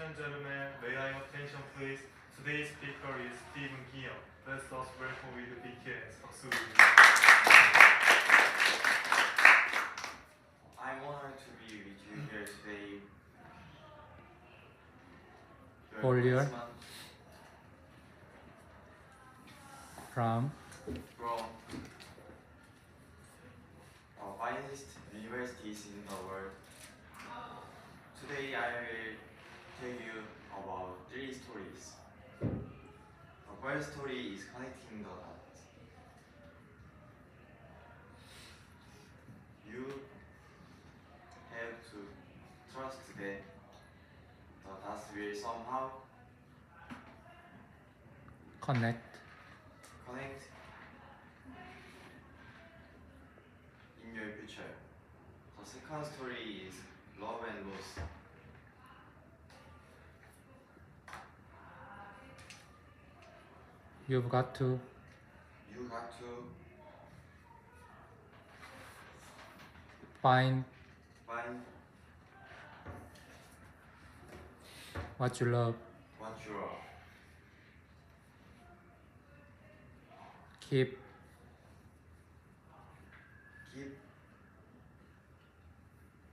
and gentlemen, may I have attention please? Today's speaker is Stephen Gill. Let's us welcome with big hands. 박수. I'm honored to be with you here today. Your All from From uh, finest universities in the world. Today I will tell you about three stories. The first story is connecting the dots. You have to trust that the dots will somehow connect connect in your future. The second story is love and loss. You've got to You got to find find what you love what you are. keep Keep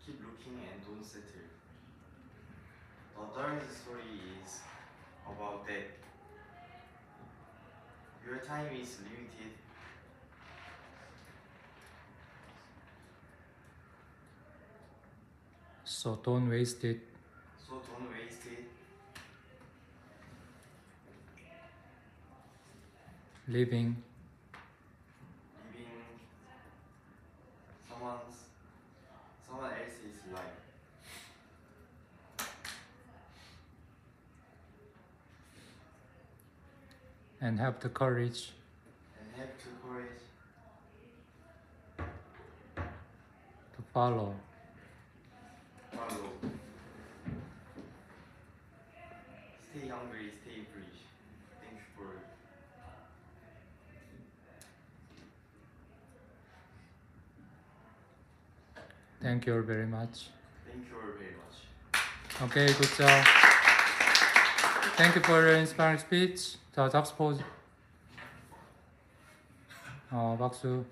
keep looking and don't settle. The third story is about that. Your time is limited. so don't waste it So don't waste it. living living someone's someone else's life. And have the courage and have the courage to follow follow. Stay hungry, stay free. Thank you for thank you very much thank you very much. okay good job thank you for your inspiring speech 자 잡스 포즈 어 박수